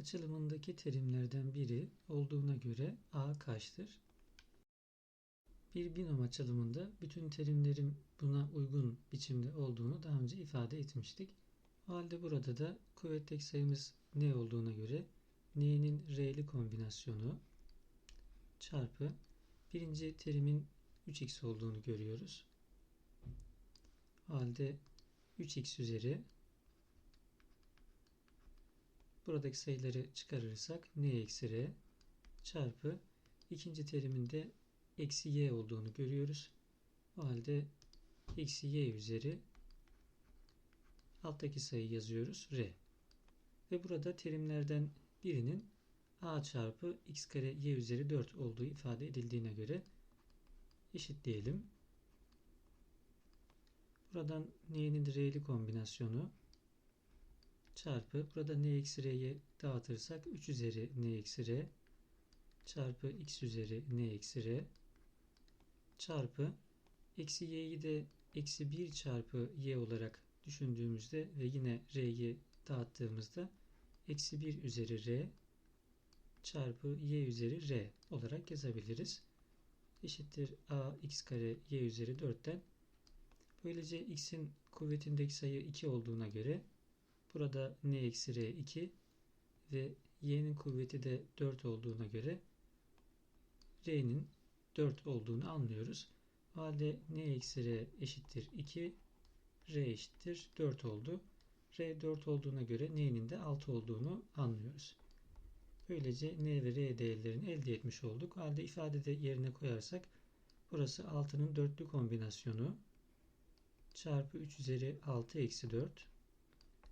Açılımındaki terimlerden biri olduğuna göre A kaçtır? Bir binom açılımında bütün terimlerin buna uygun biçimde olduğunu daha önce ifade etmiştik. O halde burada da kuvvetteki sayımız n olduğuna göre n'nin r'li kombinasyonu çarpı birinci terimin 3x olduğunu görüyoruz. O halde 3x üzeri buradaki sayıları çıkarırsak n eksi r çarpı ikinci teriminde eksi y olduğunu görüyoruz. O halde eksi y üzeri alttaki sayıyı yazıyoruz r. Ve burada terimlerden birinin a çarpı x kare y üzeri 4 olduğu ifade edildiğine göre eşitleyelim. Buradan n'nin r'li kombinasyonu çarpı burada n eksi r'yi dağıtırsak 3 üzeri n eksi r çarpı x üzeri n eksi r çarpı eksi y'yi de eksi 1 çarpı y olarak düşündüğümüzde ve yine r'yi dağıttığımızda eksi 1 üzeri r çarpı y üzeri r olarak yazabiliriz. Eşittir a x kare y üzeri 4'ten böylece x'in kuvvetindeki sayı 2 olduğuna göre burada n eksi r 2 ve y'nin kuvveti de 4 olduğuna göre r'nin 4 olduğunu anlıyoruz. O halde n eksi r eşittir 2, r eşittir 4 oldu. r 4 olduğuna göre n'nin de 6 olduğunu anlıyoruz. Böylece n ve r değerlerini elde etmiş olduk. O halde ifadede yerine koyarsak burası 6'nın dörtlü kombinasyonu çarpı 3 üzeri 6 eksi 4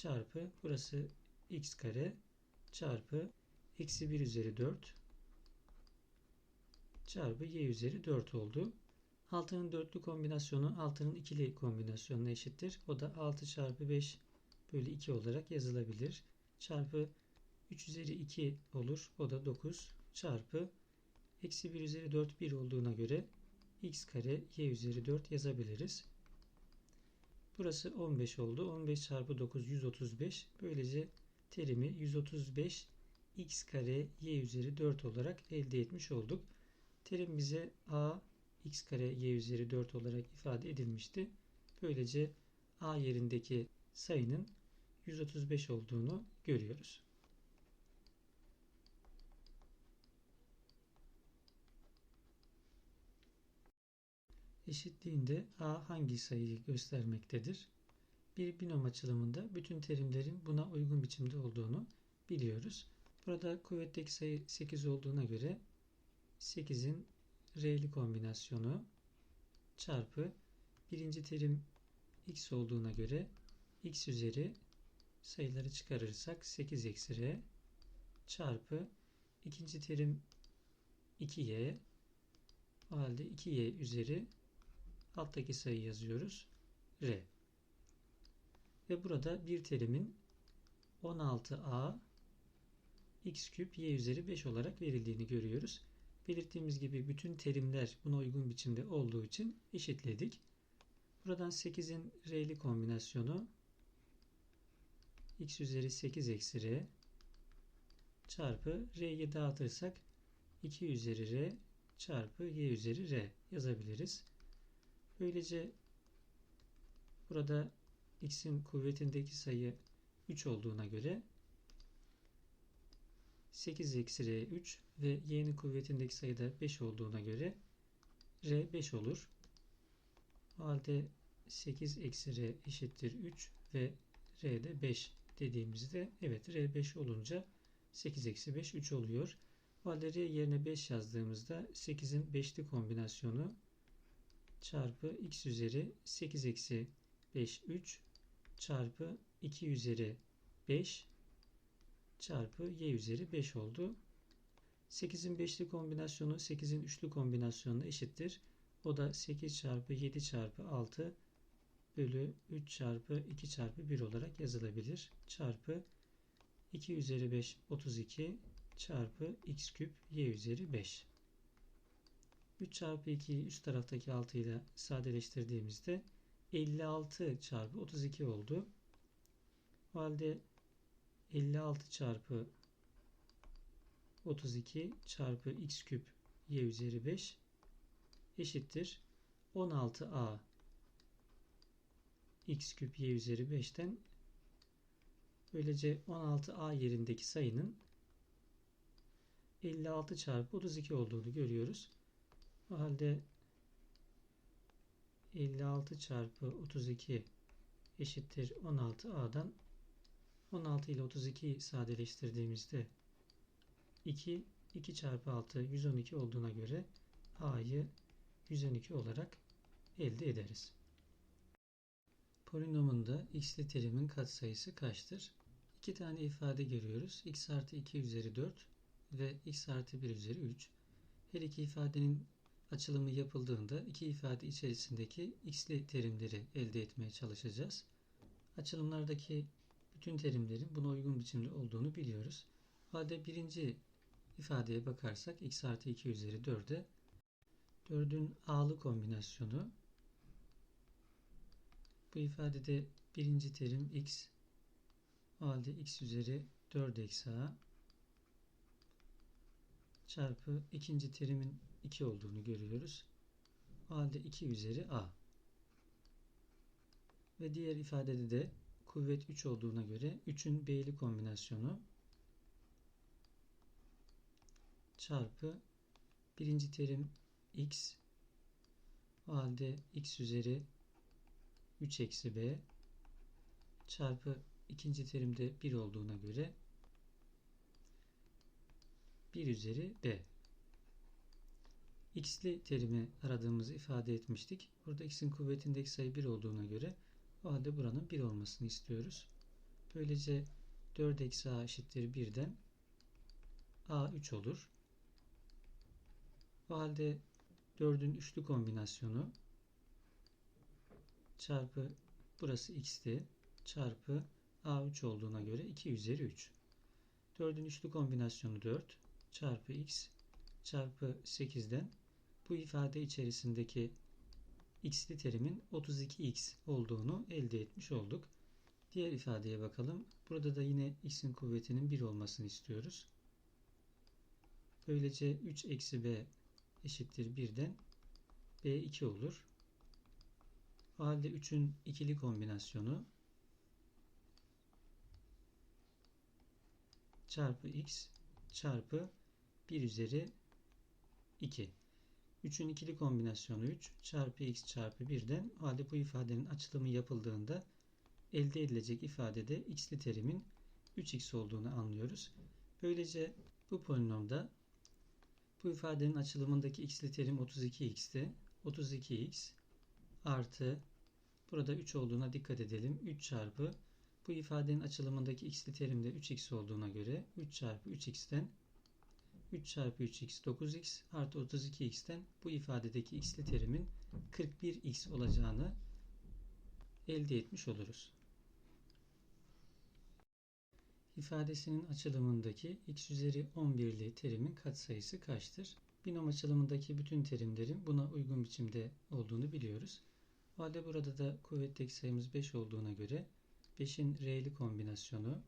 çarpı burası x kare çarpı eksi 1 üzeri 4 çarpı y üzeri 4 oldu. 6'nın dörtlü kombinasyonu 6'nın ikili kombinasyonuna eşittir. O da 6 çarpı 5 bölü 2 olarak yazılabilir. Çarpı 3 üzeri 2 olur. O da 9 çarpı eksi 1 üzeri 4 1 olduğuna göre x kare y üzeri 4 yazabiliriz. Burası 15 oldu. 15 çarpı 9 135. Böylece terimi 135 x kare y üzeri 4 olarak elde etmiş olduk. Terim bize a x kare y üzeri 4 olarak ifade edilmişti. Böylece a yerindeki sayının 135 olduğunu görüyoruz. Eşitliğinde a hangi sayıyı göstermektedir? Bir binom açılımında bütün terimlerin buna uygun biçimde olduğunu biliyoruz. Burada kuvvetteki sayı 8 olduğuna göre 8'in r'li kombinasyonu çarpı birinci terim x olduğuna göre x üzeri sayıları çıkarırsak 8 eksi r çarpı ikinci terim 2y o halde 2y üzeri alttaki sayı yazıyoruz r ve burada bir terimin 16a x küp y üzeri 5 olarak verildiğini görüyoruz. Belirttiğimiz gibi bütün terimler buna uygun biçimde olduğu için eşitledik. Buradan 8'in r'li kombinasyonu x üzeri 8 eksi r çarpı r'yi dağıtırsak 2 üzeri r çarpı y üzeri r yazabiliriz. Böylece burada x'in kuvvetindeki sayı 3 olduğuna göre 8 eksi r 3 ve y'nin kuvvetindeki sayı da 5 olduğuna göre r 5 olur. O halde 8 eksi r eşittir 3 ve r de 5 dediğimizde evet r 5 olunca 8 eksi 5 3 oluyor. O halde r yerine 5 yazdığımızda 8'in 5'li kombinasyonu çarpı x üzeri 8 eksi 5 3 çarpı 2 üzeri 5 çarpı y üzeri 5 oldu. 8'in 5'li kombinasyonu 8'in 3'lü kombinasyonuna eşittir. O da 8 çarpı 7 çarpı 6 bölü 3 çarpı 2 çarpı 1 olarak yazılabilir. Çarpı 2 üzeri 5 32 çarpı x küp y üzeri 5. 3 çarpı 2'yi üst taraftaki 6 ile sadeleştirdiğimizde 56 çarpı 32 oldu. O halde 56 çarpı 32 çarpı x küp y üzeri 5 eşittir 16a x küp y üzeri 5'ten böylece 16a yerindeki sayının 56 çarpı 32 olduğunu görüyoruz. O halde 56 çarpı 32 eşittir 16a'dan 16 ile 32'yi sadeleştirdiğimizde 2 2 çarpı 6 112 olduğuna göre a'yı 112 olarak elde ederiz. Polinomunda x'li terimin katsayısı kaçtır? İki tane ifade görüyoruz. x artı 2 üzeri 4 ve x artı 1 üzeri 3. Her iki ifadenin açılımı yapıldığında iki ifade içerisindeki x'li terimleri elde etmeye çalışacağız. Açılımlardaki bütün terimlerin buna uygun biçimde olduğunu biliyoruz. Halde birinci ifadeye bakarsak x artı 2 üzeri 4'e 4'ün a'lı kombinasyonu bu ifadede birinci terim x o halde x üzeri 4 eksi a çarpı ikinci terimin 2 olduğunu görüyoruz. O halde 2 üzeri a. Ve diğer ifadede de kuvvet 3 olduğuna göre 3'ün b'li kombinasyonu çarpı birinci terim x o halde x üzeri 3 eksi b çarpı ikinci terimde 1 olduğuna göre 1 üzeri b. x'li terimi aradığımızı ifade etmiştik. Burada x'in kuvvetindeki sayı 1 olduğuna göre o halde buranın 1 olmasını istiyoruz. Böylece 4 eksi a eşittir 1'den a 3 olur. O halde 4'ün üçlü kombinasyonu çarpı burası x'ti çarpı a3 olduğuna göre 2 üzeri 3. 4'ün üçlü kombinasyonu 4 çarpı x çarpı 8'den bu ifade içerisindeki x'li terimin 32x olduğunu elde etmiş olduk. Diğer ifadeye bakalım. Burada da yine x'in kuvvetinin 1 olmasını istiyoruz. Böylece 3 eksi b eşittir 1'den b 2 olur. O halde 3'ün ikili kombinasyonu çarpı x çarpı 1 üzeri 2. 3'ün ikili kombinasyonu 3 çarpı x çarpı 1'den o halde bu ifadenin açılımı yapıldığında elde edilecek ifadede x'li terimin 3x olduğunu anlıyoruz. Böylece bu polinomda bu ifadenin açılımındaki x'li terim 32x'ti. 32x artı burada 3 olduğuna dikkat edelim. 3 çarpı bu ifadenin açılımındaki x'li terimde 3x olduğuna göre 3 çarpı 3x'ten 3 çarpı 3x 9x artı 32x'ten bu ifadedeki x'li terimin 41x olacağını elde etmiş oluruz. İfadesinin açılımındaki x üzeri 11'li terimin katsayısı kaçtır? Binom açılımındaki bütün terimlerin buna uygun biçimde olduğunu biliyoruz. O halde burada da kuvvetteki sayımız 5 olduğuna göre 5'in r'li kombinasyonu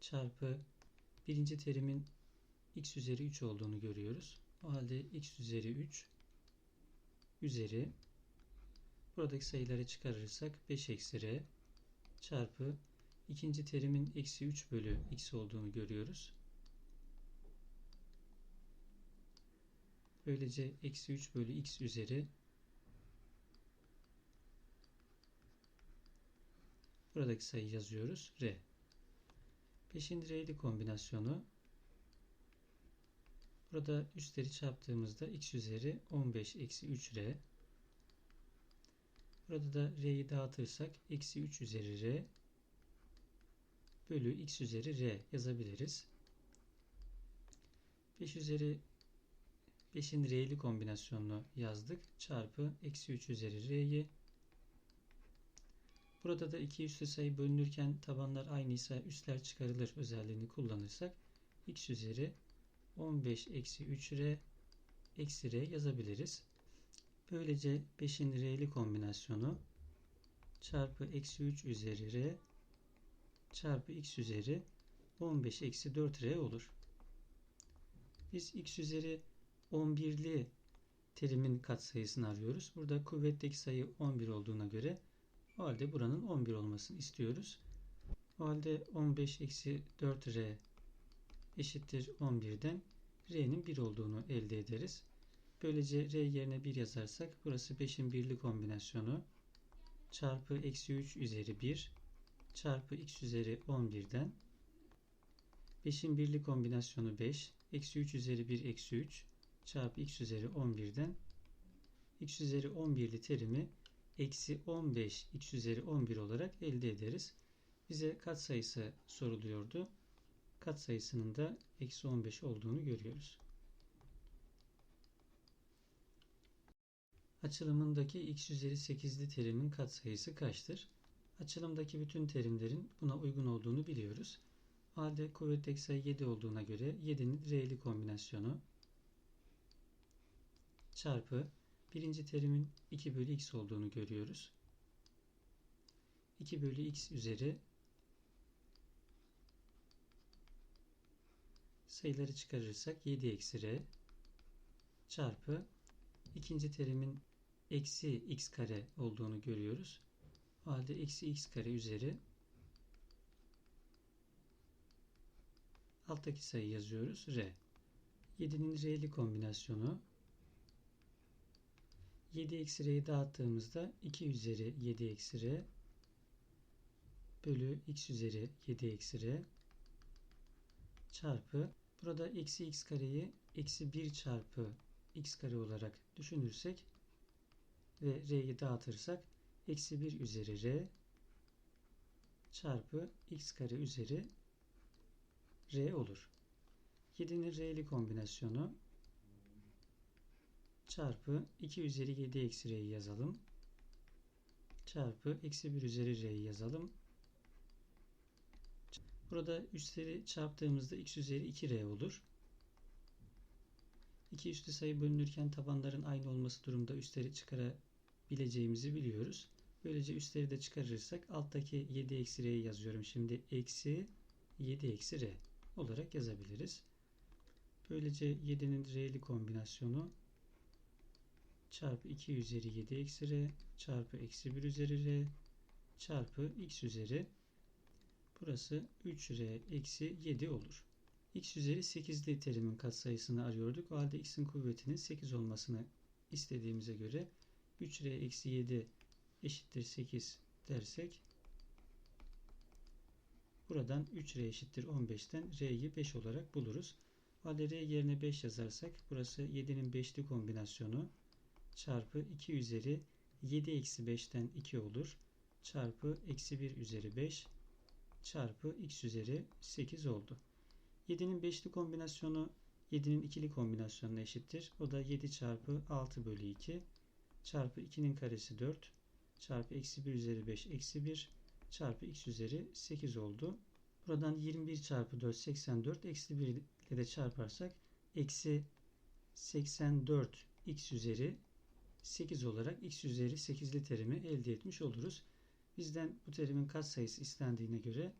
çarpı birinci terimin x üzeri 3 olduğunu görüyoruz. O halde x üzeri 3 üzeri buradaki sayıları çıkarırsak 5 eksi r çarpı ikinci terimin eksi 3 bölü x olduğunu görüyoruz. Böylece eksi 3 bölü x üzeri buradaki sayı yazıyoruz. R. Peşin R'li kombinasyonu burada üstleri çarptığımızda x üzeri 15 eksi 3R Burada da R'yi dağıtırsak eksi 3 üzeri R bölü x üzeri R yazabiliriz. 5 üzeri 5'in R'li kombinasyonunu yazdık. Çarpı eksi 3 üzeri R'yi Burada da iki üslü sayı bölünürken tabanlar aynıysa üstler çıkarılır özelliğini kullanırsak x üzeri 15 eksi 3r eksi r yazabiliriz. Böylece 5'in r'li kombinasyonu çarpı eksi 3 üzeri r çarpı x üzeri 15 eksi 4r olur. Biz x üzeri 11'li terimin katsayısını arıyoruz. Burada kuvvetteki sayı 11 olduğuna göre o halde buranın 11 olmasını istiyoruz. O halde 15 eksi 4r eşittir 11'den r'nin 1 olduğunu elde ederiz. Böylece r yerine 1 yazarsak burası 5'in birli kombinasyonu çarpı eksi 3 üzeri 1 çarpı x üzeri 11'den 5'in birli kombinasyonu 5 eksi 3 üzeri 1 eksi 3 çarpı x üzeri 11'den x üzeri 11'li terimi eksi 15 x üzeri 11 olarak elde ederiz. Bize katsayısı soruluyordu. Katsayısının da eksi 15 olduğunu görüyoruz. Açılımındaki x üzeri 8'li terimin katsayısı kaçtır? Açılımdaki bütün terimlerin buna uygun olduğunu biliyoruz. O halde kuvvetteki sayı 7 olduğuna göre 7'nin r'li kombinasyonu çarpı birinci terimin 2 bölü x olduğunu görüyoruz. 2 bölü x üzeri sayıları çıkarırsak 7 eksi r çarpı ikinci terimin eksi x kare olduğunu görüyoruz. O halde eksi x kare üzeri alttaki sayı yazıyoruz. R. 7'nin r'li kombinasyonu 7 eksi r'yi dağıttığımızda 2 üzeri 7 eksi r bölü x üzeri 7 eksi r çarpı burada eksi x kareyi eksi 1 çarpı x kare olarak düşünürsek ve r'yi dağıtırsak eksi 1 üzeri r çarpı x kare üzeri r olur. 7'nin r'li kombinasyonu çarpı 2 üzeri 7 eksi r'yi yazalım. Çarpı eksi 1 üzeri r'yi yazalım. Burada üstleri çarptığımızda x üzeri 2r olur. İki üstü sayı bölünürken tabanların aynı olması durumda üstleri çıkarabileceğimizi biliyoruz. Böylece üstleri de çıkarırsak alttaki 7 eksi r'yi yazıyorum. Şimdi eksi 7 eksi r olarak yazabiliriz. Böylece 7'nin r'li kombinasyonu çarpı 2 üzeri 7 eksi r çarpı eksi 1 üzeri r çarpı x üzeri burası 3r eksi 7 olur. x üzeri 8'li terimin katsayısını arıyorduk. O halde x'in kuvvetinin 8 olmasını istediğimize göre 3r eksi 7 eşittir 8 dersek buradan 3r eşittir 15'ten r'yi 5 olarak buluruz. O halde r yerine 5 yazarsak burası 7'nin 5'li kombinasyonu çarpı 2 üzeri 7 eksi 5'ten 2 olur. Çarpı eksi 1 üzeri 5 çarpı x üzeri 8 oldu. 7'nin 5'li kombinasyonu 7'nin ikili kombinasyonuna eşittir. O da 7 çarpı 6 bölü 2 çarpı 2'nin karesi 4 çarpı eksi 1 üzeri 5 eksi 1 çarpı x üzeri 8 oldu. Buradan 21 çarpı 4 84 eksi 1 ile de çarparsak eksi 84 x üzeri 8 olarak x üzeri 8'li terimi elde etmiş oluruz. Bizden bu terimin katsayısı istendiğine göre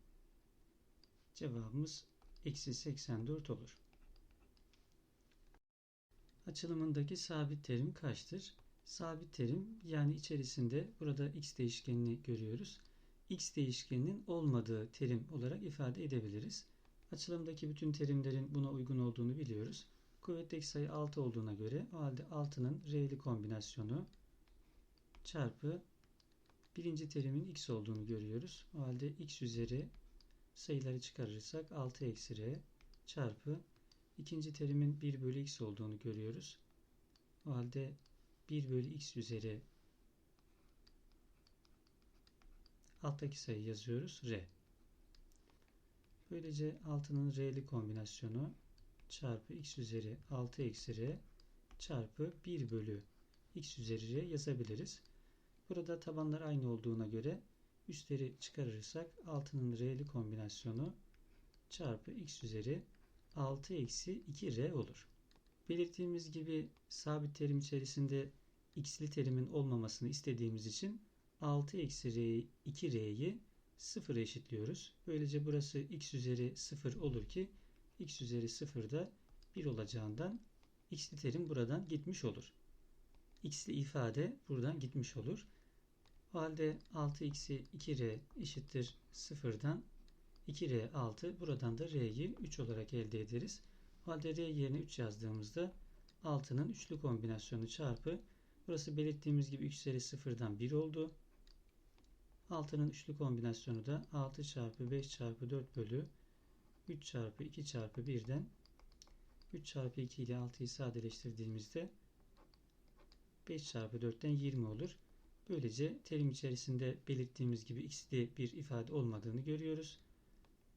cevabımız eksi 84 olur. Açılımındaki sabit terim kaçtır? Sabit terim yani içerisinde burada x değişkenini görüyoruz. x değişkeninin olmadığı terim olarak ifade edebiliriz. Açılımdaki bütün terimlerin buna uygun olduğunu biliyoruz. Kuvvetteki sayı 6 olduğuna göre o halde 6'nın r'li kombinasyonu çarpı birinci terimin x olduğunu görüyoruz. O halde x üzeri sayıları çıkarırsak 6 eksi r çarpı ikinci terimin 1 bölü x olduğunu görüyoruz. O halde 1 bölü x üzeri alttaki sayı yazıyoruz r. Böylece 6'nın r'li kombinasyonu çarpı x üzeri 6 eksi r çarpı 1 bölü x üzeri r yazabiliriz. Burada tabanlar aynı olduğuna göre üstleri çıkarırsak 6'nın r'li kombinasyonu çarpı x üzeri 6 eksi 2r olur. Belirttiğimiz gibi sabit terim içerisinde x'li terimin olmamasını istediğimiz için 6 eksi r 2r'yi 0 eşitliyoruz. Böylece burası x üzeri 0 olur ki x üzeri 0 da 1 olacağından x'li terim buradan gitmiş olur. x'li ifade buradan gitmiş olur. O halde 6x'i 2r eşittir 0'dan 2r 6 buradan da r'yi 3 olarak elde ederiz. O halde r yerine 3 yazdığımızda 6'nın üçlü kombinasyonu çarpı burası belirttiğimiz gibi 3 üzeri 0'dan 1 oldu. 6'nın üçlü kombinasyonu da 6 çarpı 5 çarpı 4 bölü 3 çarpı 2 çarpı 1'den 3 çarpı 2 ile 6'yı sadeleştirdiğimizde 5 çarpı 4'ten 20 olur. Böylece terim içerisinde belirttiğimiz gibi x'li bir ifade olmadığını görüyoruz.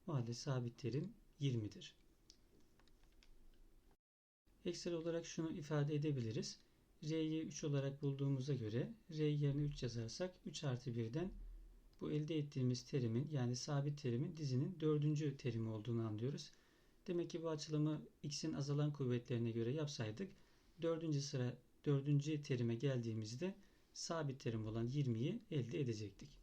O sabit terim 20'dir. Ekstra olarak şunu ifade edebiliriz. R'yi 3 olarak bulduğumuza göre R yerine 3 yazarsak 3 artı 1'den bu elde ettiğimiz terimin yani sabit terimin dizinin dördüncü terimi olduğunu anlıyoruz. Demek ki bu açılımı x'in azalan kuvvetlerine göre yapsaydık dördüncü sıra dördüncü terime geldiğimizde sabit terim olan 20'yi elde edecektik.